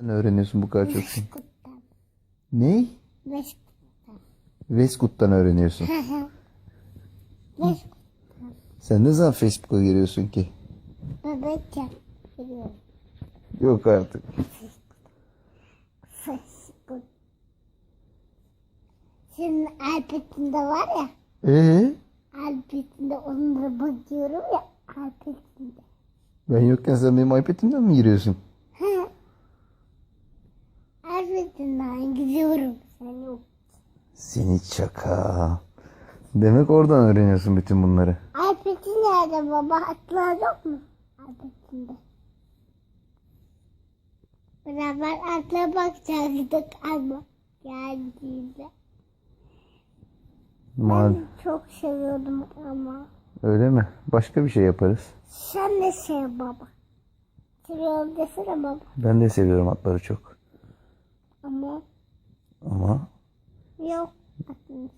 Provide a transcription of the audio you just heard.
Sen öğreniyorsun bu kadar çok şey. Kuttan. Ne? Beş Veskut'tan öğreniyorsun. Beş Sen ne zaman Facebook'a giriyorsun ki? bebekken biliyorum. Yok artık. Facebook. Senin iPad'inde var ya. Ee? iPad'inde onlara bakıyorum ya. iPad'inde. Ben yokken sen benim iPad'imden mi giriyorsun? iPad'inden gidiyorum. Sen yok. Seni çaka. Demek oradan öğreniyorsun bütün bunları. iPad'i nerede baba? Hatırlar yok mu? iPad'inde. Beraber atla bakacaktık ama geldiğinde. Mal Ben çok seviyordum ama. öyle mi? Başka bir şey yaparız. Sen de sev baba. Seviyorum desene baba. Ben de seviyorum atları çok. Ama Ama yok. atmış.